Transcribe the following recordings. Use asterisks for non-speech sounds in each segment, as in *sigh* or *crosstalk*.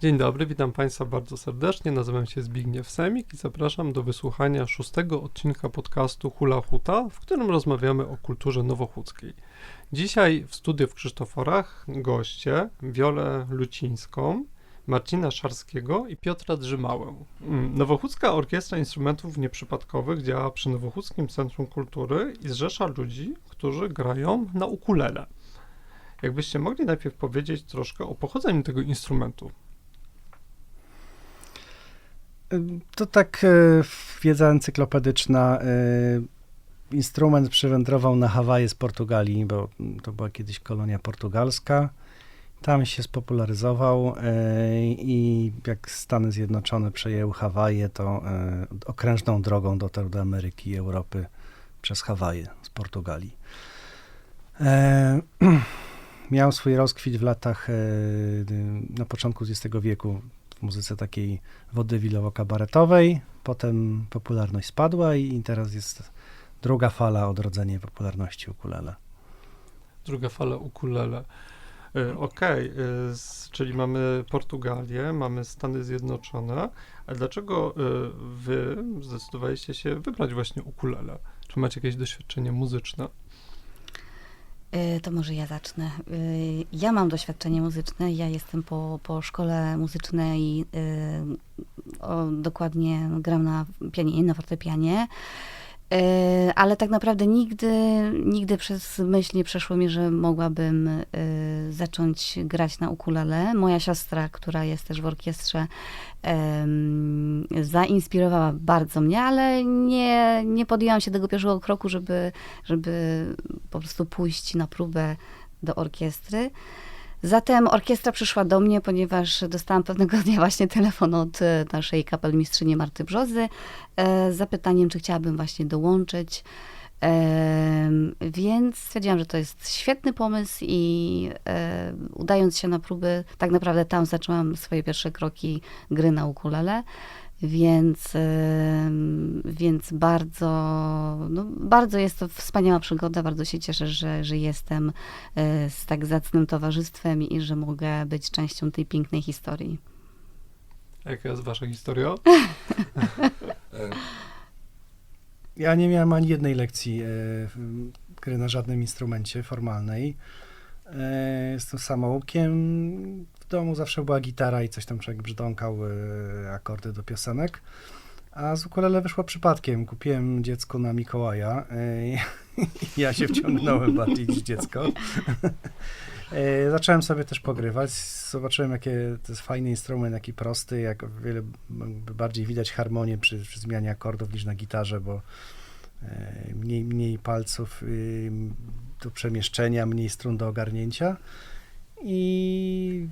Dzień dobry, witam Państwa bardzo serdecznie. Nazywam się Zbigniew Semik i zapraszam do wysłuchania szóstego odcinka podcastu Hula Huta, w którym rozmawiamy o kulturze nowochódzkiej. Dzisiaj w studiu w Krzysztoforach goście Wiolę Lucińską, Marcina Szarskiego i Piotra Drzymałę. Mm, Nowochódzka Orkiestra Instrumentów Nieprzypadkowych działa przy Nowochódzkim Centrum Kultury i zrzesza ludzi, którzy grają na ukulele. Jakbyście mogli najpierw powiedzieć troszkę o pochodzeniu tego instrumentu. To tak e, wiedza encyklopedyczna. e, Instrument przywędrował na Hawaje z Portugalii, bo to była kiedyś kolonia portugalska. Tam się spopularyzował e, i jak Stany Zjednoczone przejęły Hawaje, to okrężną drogą dotarł do Ameryki i Europy przez Hawaje z Portugalii. *clears throat* Miał swój rozkwit w latach, na początku XX wieku, muzyce takiej wodywilowo-kabaretowej, potem popularność spadła i teraz jest druga fala, odrodzenie popularności ukulele. Druga fala ukulele. E, Okej, e, s- czyli mamy Portugalię, mamy Stany Zjednoczone, a dlaczego e, wy zdecydowaliście się wybrać właśnie ukulele? Czy macie jakieś doświadczenie muzyczne? Y, To może ja zacznę. Y, Ja mam doświadczenie muzyczne. Ja jestem po, po szkole muzycznej, y, o, dokładnie gram na pianinie, na fortepianie. Y, Ale tak naprawdę nigdy, nigdy przez myśl nie przeszło mi, że mogłabym y, zacząć grać na ukulele. Moja siostra, która jest też w orkiestrze, zainspirowała bardzo mnie, ale nie, nie podjęłam się tego pierwszego kroku, żeby, żeby po prostu pójść na próbę do orkiestry. Zatem orkiestra przyszła do mnie, ponieważ dostałam pewnego dnia właśnie telefon od e, naszej kapelmistrzyni Marty Brzozy e, z zapytaniem, czy chciałabym właśnie dołączyć. Więc stwierdziłam, że to jest świetny pomysł i e, udając się na próby, tak naprawdę tam zaczęłam swoje pierwsze kroki gry na ukulele. Więc, em, więc bardzo, no, bardzo jest to wspaniała przygoda. Bardzo się cieszę, że, że jestem e, z tak zacnym towarzystwem i że mogę być częścią tej pięknej historii. Jaka jest wasza historia? *laughs* E, Ja nie miałem ani jednej lekcji e, gry na żadnym instrumencie formalnej. E, Jestem samoukiem. Domu zawsze była gitara i coś tam człowiek brzdąkał, e, akordy do piosenek. A z ukulele wyszło przypadkiem. Kupiłem dziecku na Mikołaja. i *laughs* Ja się wciągnąłem bardziej niż dziecko. E, *laughs* Zacząłem sobie też pogrywać. Zobaczyłem, jakie to jest fajny instrument, jaki prosty, jak wiele bardziej widać harmonię przy, przy zmianie akordów niż na gitarze, bo mniej, mniej palców y, do przemieszczenia, mniej strun do ogarnięcia. I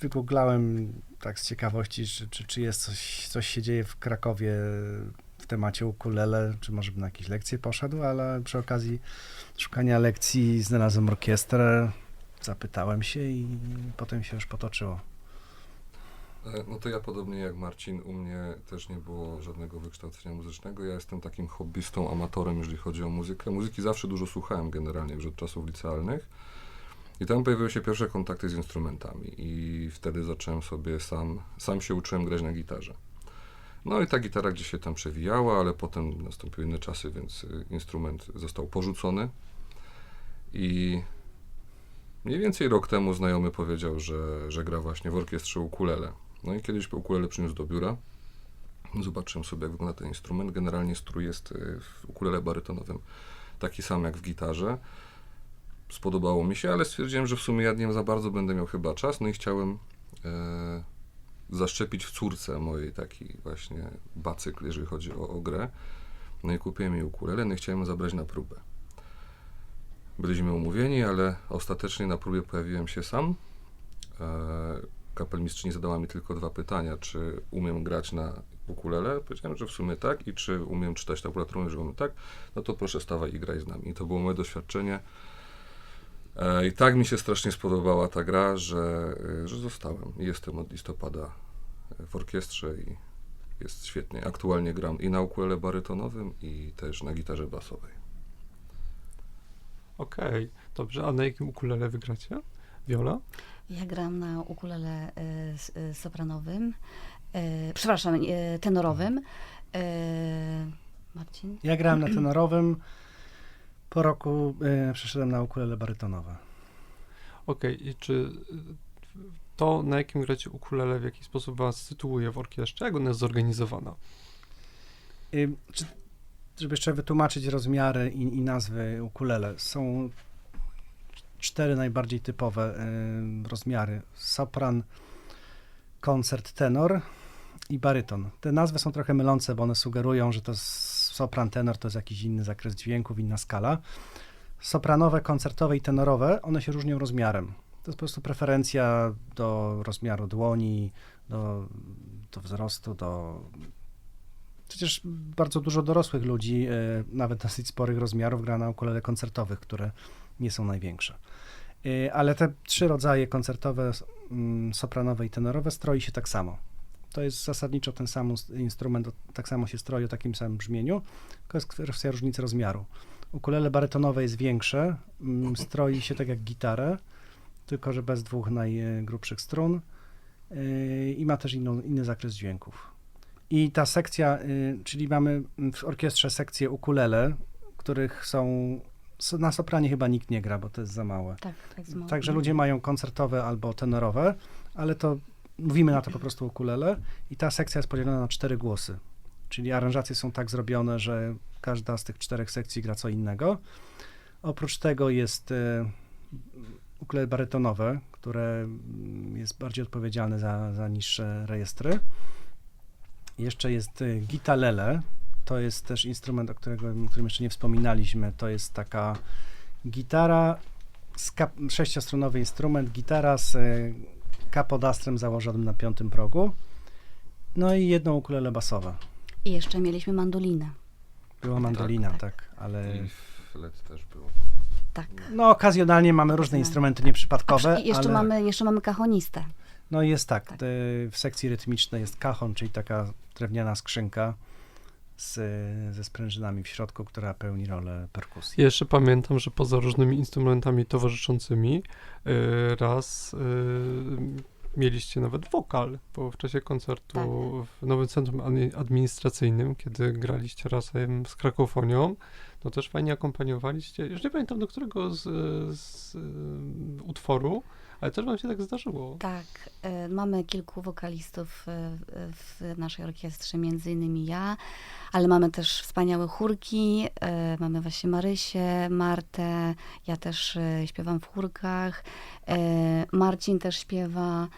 wygooglałem tak z ciekawości, czy, czy, czy jest coś, coś się dzieje w Krakowie w temacie ukulele, czy może bym na jakieś lekcje poszedł, ale przy okazji szukania lekcji znalazłem orkiestrę, zapytałem się i potem się już potoczyło. e, No to ja podobnie jak Marcin, u mnie też nie było żadnego wykształcenia muzycznego. Ja jestem takim hobbystą, amatorem, jeżeli chodzi o muzykę. Muzyki zawsze dużo słuchałem generalnie już od czasów licealnych. I tam pojawiły się pierwsze kontakty z instrumentami i wtedy zacząłem sobie sam, sam się uczyłem grać na gitarze. No i ta gitara gdzieś się tam przewijała, ale potem nastąpiły inne czasy, więc y, instrument został porzucony. I mniej więcej rok temu znajomy powiedział, że, że gra właśnie w orkiestrze ukulele. No i kiedyś ukulele przyniósł do biura. Zobaczyłem sobie, jak wygląda ten instrument. Generalnie strój jest y, w ukulele barytonowym taki sam jak w gitarze. Spodobało mi się, ale stwierdziłem, że w sumie ja nie za bardzo będę miał chyba czas, no i chciałem e, zaszczepić w córce mojej taki właśnie bacykl, jeżeli chodzi o, o grę. No i kupiłem jej ukulele, no i chciałem zabrać na próbę. Byliśmy umówieni, ale ostatecznie na próbie pojawiłem się sam. E, kapelmistrzyni zadała mi tylko dwa pytania, czy umiem grać na ukulele. Powiedziałem, że w sumie tak i czy umiem czytać tabulaturę, że umiem tak, no to proszę stawaj i graj z nami. I to było moje doświadczenie. E, I tak mi się strasznie spodobała ta gra, że, e, że zostałem. Jestem od listopada w orkiestrze i jest świetnie. Aktualnie gram i na ukulele barytonowym i też na gitarze basowej. Okej, dobrze. A na jakim ukulele wygracie? Wiola? Ja gram na ukulele e, e, sopranowym, e, przepraszam, e, tenorowym. E, Marcin? Ja grałem na tenorowym. Po roku e, przeszedłem na ukulele barytonowe. Okej, i czy y, to, na jakim gracie ukulele, w jaki sposób was sytuuje w orkiestrze, jak ona jest zorganizowana? Y, czy, żeby jeszcze wytłumaczyć rozmiary i, i nazwy ukulele, są cztery najbardziej typowe y, rozmiary. Sopran, koncert, tenor i baryton. Te nazwy są trochę mylące, bo one sugerują, że to s- sopran, tenor to jest jakiś inny zakres dźwięków, inna skala. Sopranowe, koncertowe i tenorowe, one się różnią rozmiarem. To jest po prostu preferencja do rozmiaru dłoni, do, do wzrostu, do Przecież bardzo dużo dorosłych ludzi, e, nawet dosyć sporych rozmiarów, gra na ukulele koncertowych, które nie są największe. E, Ale te trzy rodzaje koncertowe, mm, sopranowe i tenorowe stroi się tak samo. To jest zasadniczo ten sam ins- instrument, tak samo się stroi o takim samym brzmieniu, tylko jest kwestia różnicy rozmiaru. Ukulele barytonowe jest większe, mm, stroi się tak jak gitarę, tylko że bez dwóch najgrubszych strun e, i ma też inną, inny zakres dźwięków. I ta sekcja, y, czyli mamy w orkiestrze sekcję ukulele, których są, na sopranie chyba nikt nie gra, bo to jest za małe. Tak, tak. Także ludzie mają koncertowe albo tenorowe, ale to mówimy na to po prostu ukulele i ta sekcja jest podzielona na cztery głosy. Czyli aranżacje są tak zrobione, że każda z tych czterech sekcji gra co innego. Oprócz tego jest y, ukulele barytonowe, które mm, jest bardziej odpowiedzialne za, za niższe rejestry. Jeszcze jest y, gitalele. To jest też instrument, o którego, o którym jeszcze nie wspominaliśmy. To jest taka gitara, sześciostronowy instrument, gitara z y, kapodastrem założonym na piątym progu. No i jedno ukulele basowe. I jeszcze mieliśmy mandolinę. Była mandolina, tak. tak, ale I flet też był. Tak. no okazjonalnie mamy różne instrumenty nieprzypadkowe, przy, jeszcze, ale mamy, jeszcze mamy kahonistę. no jest tak, Tak. w sekcji rytmicznej jest kachon, czyli taka drewniana skrzynka z, ze sprężynami w środku, która pełni rolę perkusji. Jeszcze pamiętam, że poza różnymi instrumentami towarzyszącymi, y, raz y, mieliście nawet wokal, bo w czasie koncertu w Nowym Centrum Admi- Administracyjnym, kiedy graliście razem z Krakofonią, no też fajnie akompaniowaliście. Już nie pamiętam do którego z, z y, utworu, ale też wam się tak zdarzyło. Tak, e, mamy kilku wokalistów e, w naszej orkiestrze, między innymi ja, ale mamy też wspaniałe chórki, e, mamy właśnie Marysię, Martę, ja też śpiewam w chórkach, Marcin też śpiewa,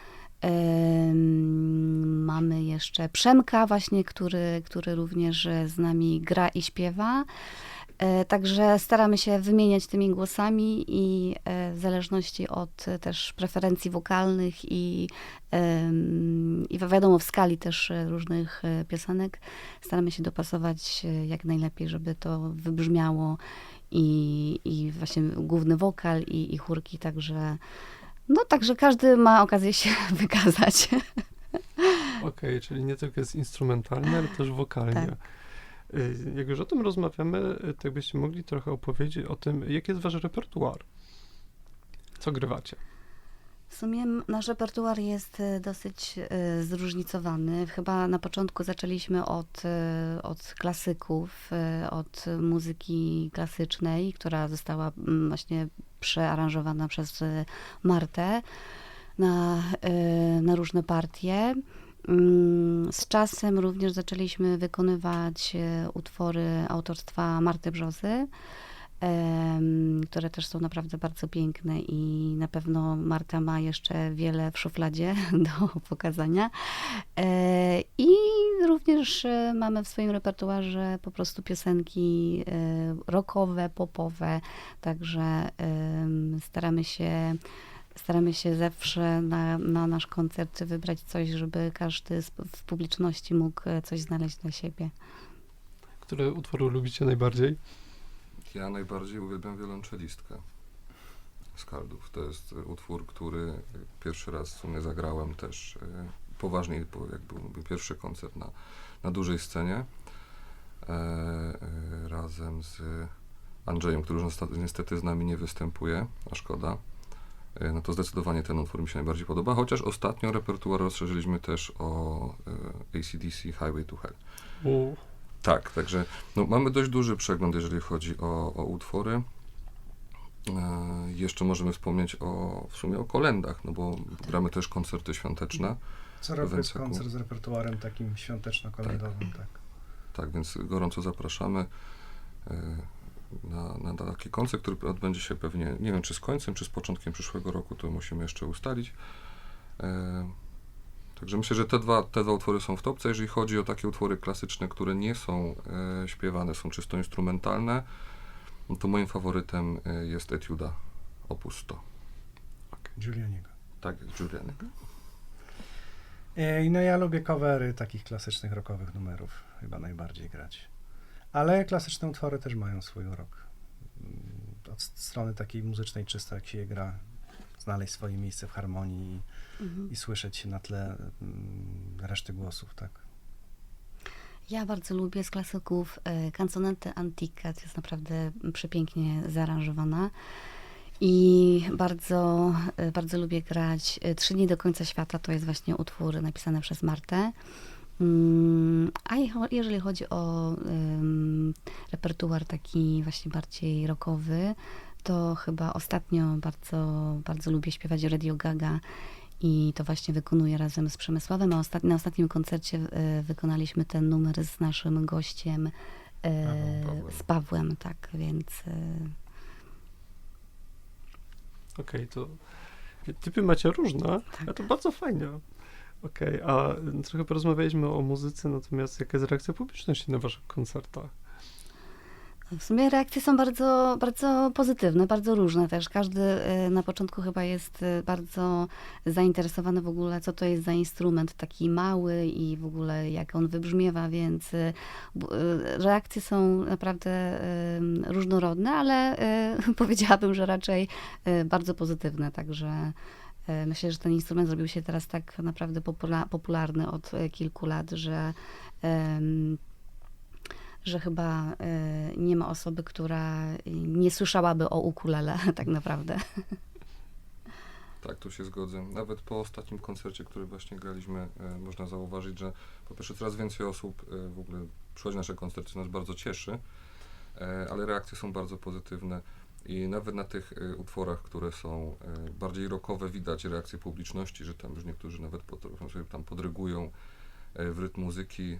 mamy jeszcze Przemka właśnie, który, który również z nami gra i śpiewa. E, Także staramy się wymieniać tymi głosami i e, w zależności od e, też preferencji wokalnych i, i wi- wiadomo w skali też różnych piosenek staramy się dopasować jak najlepiej, żeby to wybrzmiało i, i właśnie główny wokal i, i chórki, także no także każdy ma okazję się *laughs* wykazać. Okej, czyli nie tylko jest instrumentalnie, ale też wokalnie. Tak. Y, Jak już o tym rozmawiamy, y, to byście mogli trochę opowiedzieć o tym, jaki jest wasz repertuar. Co grywacie? W sumie nasz repertuar jest e, dosyć zróżnicowany. Chyba na początku zaczęliśmy od, od klasyków, od muzyki klasycznej, która została mm, właśnie przearanżowana przez Martę na, na różne partie. Mm, Z czasem również zaczęliśmy wykonywać e, utwory autorstwa Marty Brzozy które też są naprawdę bardzo piękne i na pewno Marta ma jeszcze wiele w szufladzie *laughs* do pokazania. E, I również e, mamy w swoim repertuarze po prostu piosenki rockowe, popowe, także staramy się Staramy się zawsze na, na nasz koncert wybrać coś, żeby każdy z, w publiczności mógł e, coś znaleźć dla siebie. Które utwory lubicie najbardziej? Ja najbardziej uwielbiam wiolonczelistkę Skaldów. To jest e, utwór, który pierwszy raz w sumie zagrałem też e, poważniej, bo jak był pierwszy koncert na, na dużej scenie e, e, razem z Andrzejem, który już niestety z nami nie występuje, a szkoda. E, no to zdecydowanie ten utwór mi się najbardziej podoba, chociaż ostatnio repertuar rozszerzyliśmy też o e, ACDC Highway to Hell. U, Tak, także no, mamy dość duży przegląd, jeżeli chodzi o, o utwory. E, jeszcze możemy wspomnieć o, w sumie o kolendach, no bo gramy też koncerty świąteczne. Co roku jest koncert z repertuarem takim świąteczno-kolendowym, tak. Tak, więc gorąco zapraszamy e, na, na taki koncert, który odbędzie się pewnie, nie wiem czy z końcem, czy z początkiem przyszłego roku, to musimy jeszcze ustalić. E, Także myślę, że te dwa, te dwa utwory są w topce. Jeżeli chodzi o takie utwory klasyczne, które nie są e, śpiewane, są czysto instrumentalne, no to moim faworytem e, jest Etiuda Opus 100. Giulianiego. Tak, Julianek. E, No ja lubię covery takich klasycznych rockowych numerów, chyba najbardziej grać. Ale klasyczne utwory też mają swój urok. Mm, Od strony takiej muzycznej czysto, jak się je gra, znaleźć swoje miejsce w harmonii Mhm. i, słyszeć się na tle mm, reszty głosów, tak. Ja bardzo lubię z klasyków e, Canzonette Antica, to jest naprawdę przepięknie zaaranżowana. I bardzo, e, bardzo lubię grać e, Trzy dni do końca świata, to jest właśnie utwór napisany przez Martę. Mm, A jeżeli chodzi o repertuar taki właśnie bardziej rockowy, to chyba ostatnio bardzo, bardzo lubię śpiewać Radio Gaga i to właśnie wykonuję razem z Przemysławem, a ostat- na ostatnim koncercie e, wykonaliśmy ten numer z naszym gościem, e, Pawłem, z Pawłem, tak, więc e, Okej, to typy macie różne, Tak. ale to bardzo fajnie. Okej, a trochę porozmawialiśmy o muzyce, natomiast jaka jest reakcja publiczności na waszych koncertach? W sumie reakcje są bardzo, bardzo pozytywne, bardzo różne też. Każdy e, na początku chyba jest e, bardzo zainteresowany w ogóle, co to jest za instrument taki mały i w ogóle jak on wybrzmiewa, więc e, reakcje są naprawdę różnorodne, ale *laughs* powiedziałabym, że raczej bardzo pozytywne, także myślę, że ten instrument zrobił się teraz tak naprawdę popula- popularny od e, kilku lat, że że chyba e, nie ma osoby, która e, nie słyszałaby o ukulele *laughs* tak naprawdę. Tak, tu się zgodzę. Nawet po ostatnim koncercie, który właśnie graliśmy, e, można zauważyć, że po pierwsze coraz więcej osób e, w ogóle przychodzi na nasze koncerty, co nas bardzo cieszy, e, ale reakcje są bardzo pozytywne i nawet na tych e, utworach, które są e, bardziej rockowe, widać reakcję publiczności, że tam już niektórzy nawet potrafią sobie tam podrygują e, w rytm muzyki,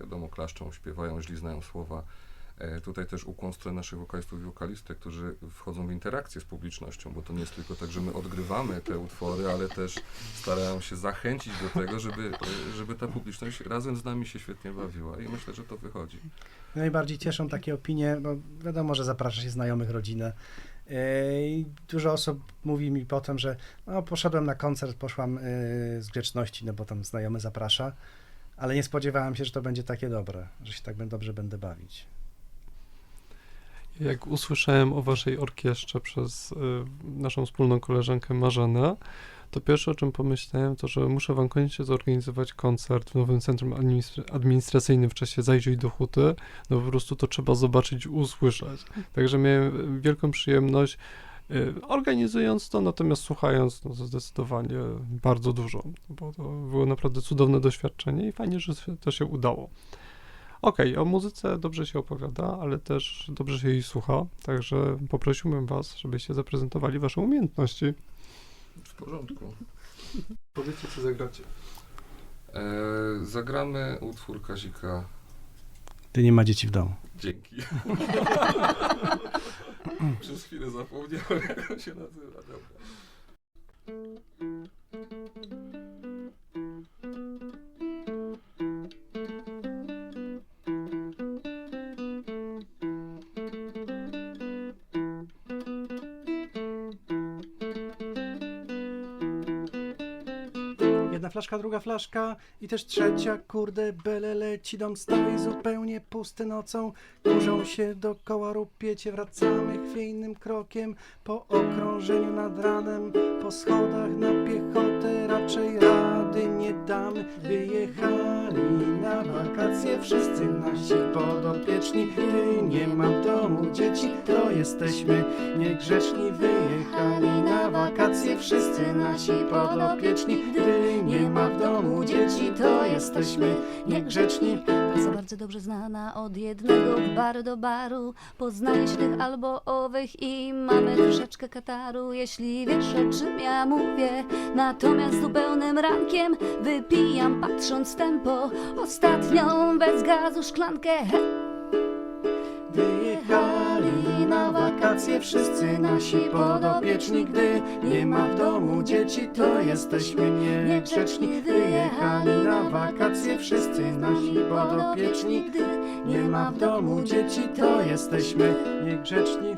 wiadomo, klaszczą, śpiewają, jeśli znają słowa. E, Tutaj też ukłon stronę naszych wokalistów i wokalistek, którzy wchodzą w interakcję z publicznością, bo to nie jest tylko tak, że my odgrywamy te utwory, ale też starają się zachęcić do tego, żeby, e, żeby ta publiczność razem z nami się świetnie bawiła i myślę, że to wychodzi. Najbardziej cieszą takie opinie, bo wiadomo, że zaprasza się znajomych, rodzinę. Yy, I dużo osób mówi mi potem, że no, poszedłem na koncert, poszłam z grzeczności, no bo tam znajomy zaprasza, ale nie spodziewałem się, że to będzie takie dobre, że się tak dobrze będę bawić. Jak usłyszałem o waszej orkiestrze przez y, naszą wspólną koleżankę Marzenę, to pierwsze o czym pomyślałem, to że muszę wam koniecznie zorganizować koncert w nowym centrum administra- administracyjnym w czasie Zajrzyj do Huty. No po prostu to trzeba zobaczyć usłyszeć. Także miałem wielką przyjemność y, organizując to, natomiast słuchając, no zdecydowanie bardzo dużo, bo to było naprawdę cudowne doświadczenie i fajnie, że to się udało. Okej, o muzyce dobrze się opowiada, ale też dobrze się jej słucha, także poprosiłbym was, żebyście zaprezentowali wasze umiejętności. W porządku. *laughs* Powiedzcie, co zagracie. E, zagramy utwór Kazika. Ty nie ma dzieci w domu. Dzięki. *laughs* Przez chwilę zapomniałem, jak on się nazywa. Dobra. Jedna flaszka, druga flaszka i też trzecia, kurde, bele leci, dom stoi zupełnie pusty nocą. Kurzą się dokoła, rupiecie, wracamy chwiejnym krokiem. Po okrążeniu nad ranem, po schodach na piechotę raczej nie damy. Wyjechali na wakacje wszyscy nasi podopieczni. Gdy nie ma w domu dzieci, to jesteśmy niegrzeczni. Wyjechali na wakacje wszyscy nasi podopieczni. Gdy nie ma domu dzieci, to jesteśmy niegrzeczni. Bardzo, bardzo dobrze znana od jednego baru do baru. Poznaje tych albo owych i mamy troszeczkę kataru. Jeśli wiesz o czym ja mówię, natomiast zupełnym rankiem wypijam patrząc tempo. Ostatnią bez gazu szklankę. Na wakacje wszyscy nasi podopieczni Gdy nie ma w domu dzieci, to jesteśmy niegrzeczni. Wyjechali na wakacje wszyscy nasi podopieczni Gdy nie ma w domu dzieci, to jesteśmy niegrzeczni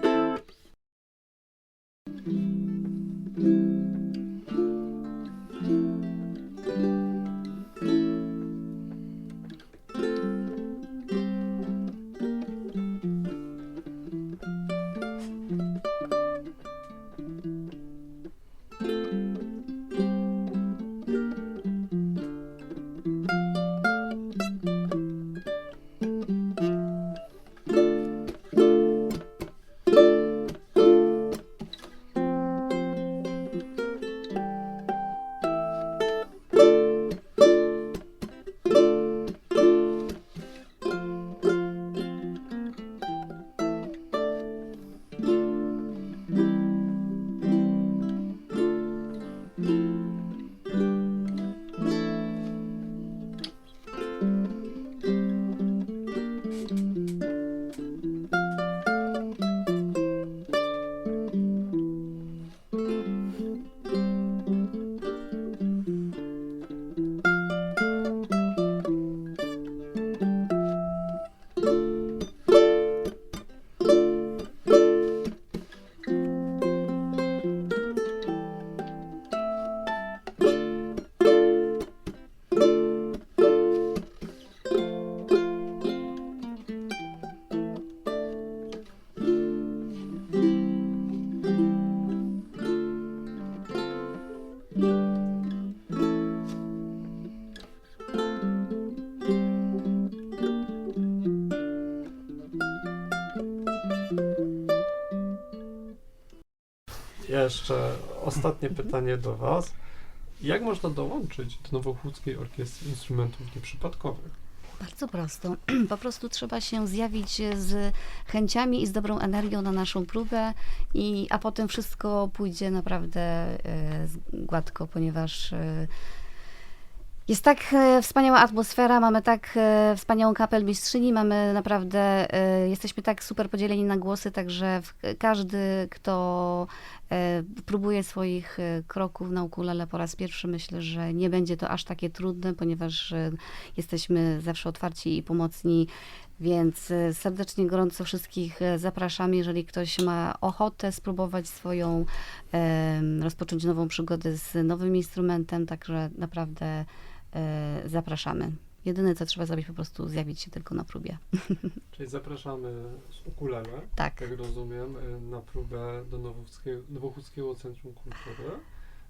Jeszcze ostatnie pytanie do Was. Jak można dołączyć do Nowochódzkiej Orkiestry Instrumentów Nieprzypadkowych? Bardzo prosto. *clears throat* Po prostu trzeba się zjawić z chęciami i z dobrą energią na naszą próbę, i, a potem wszystko pójdzie naprawdę z- gładko, ponieważ e, jest tak e, wspaniała atmosfera, mamy tak e, wspaniałą kapelmistrzyni, mamy naprawdę, e, jesteśmy tak super podzieleni na głosy, także każdy, kto próbuje swoich kroków na ukulele po raz pierwszy, myślę, że nie będzie to aż takie trudne, ponieważ jesteśmy zawsze otwarci i pomocni, więc serdecznie, gorąco wszystkich zapraszam, jeżeli ktoś ma ochotę spróbować swoją, rozpocząć nową przygodę z nowym instrumentem, także naprawdę zapraszamy. Jedyne, co trzeba zrobić, po prostu zjawić się tylko na próbie. *laughs* Czyli zapraszamy z ukulele, Tak. jak rozumiem, y, na próbę do Nowochódzkiego, Nowochódzkiego Centrum Kultury.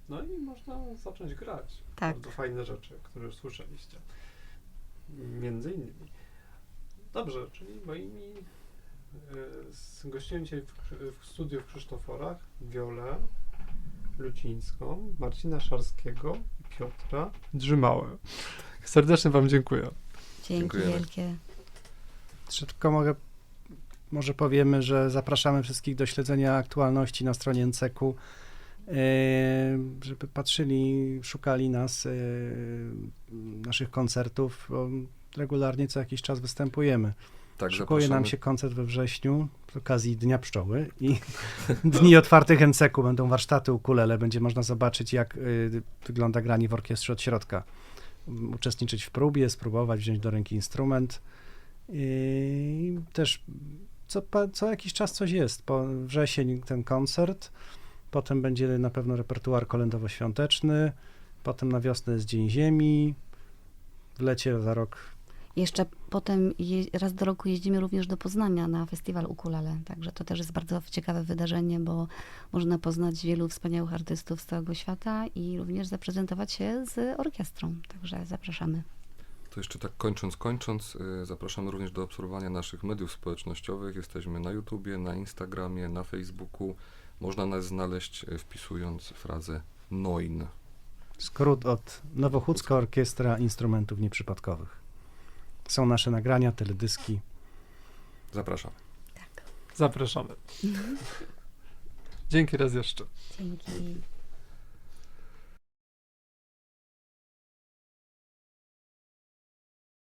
No i można zacząć grać. Tak. Bardzo fajne rzeczy, które już słyszeliście. Między innymi. Dobrze, czyli moimi y, z- gościłem dzisiaj w, w studiu w Krzysztoforach Wiolę Lucińską, Marcina Szarskiego Piotra Drzymałę. Serdecznie Wam dziękuję. Dzięki Dziękujemy. wielkie. Czy tylko mogę, może powiemy, że zapraszamy wszystkich do śledzenia aktualności na stronie NCEK-u, e, żeby patrzyli, szukali nas, e, naszych koncertów. bo Regularnie co jakiś czas występujemy. Tak, Szykuje nam się koncert we wrześniu z okazji Dnia Pszczoły i *laughs* Dni Otwartych NCEK-u będą warsztaty ukulele. Będzie można zobaczyć, jak y, wygląda granie w orkiestrze od środka. Um, Uczestniczyć w próbie, spróbować wziąć do ręki instrument. I też co, co jakiś czas coś jest. Po wrzesień ten koncert, potem będzie na pewno repertuar kolędowo-świąteczny, potem na wiosnę jest Dzień Ziemi, w lecie za rok Jeszcze potem je, raz do roku jeździmy również do Poznania na festiwal ukulele, także to też jest bardzo ciekawe wydarzenie, bo można poznać wielu wspaniałych artystów z całego świata i również zaprezentować się z orkiestrą, także zapraszamy. To jeszcze tak kończąc, kończąc, y, zapraszam również do obserwowania naszych mediów społecznościowych. Jesteśmy na YouTubie, na Instagramie, na Facebooku. Można nas znaleźć y, wpisując frazę NOIN. Skrót od Nowochódzka Orkiestra Instrumentów Nieprzypadkowych. Są nasze nagrania, teledyski. Zapraszam. Tak. Zapraszamy. *laughs* Dzięki raz jeszcze. Dzięki.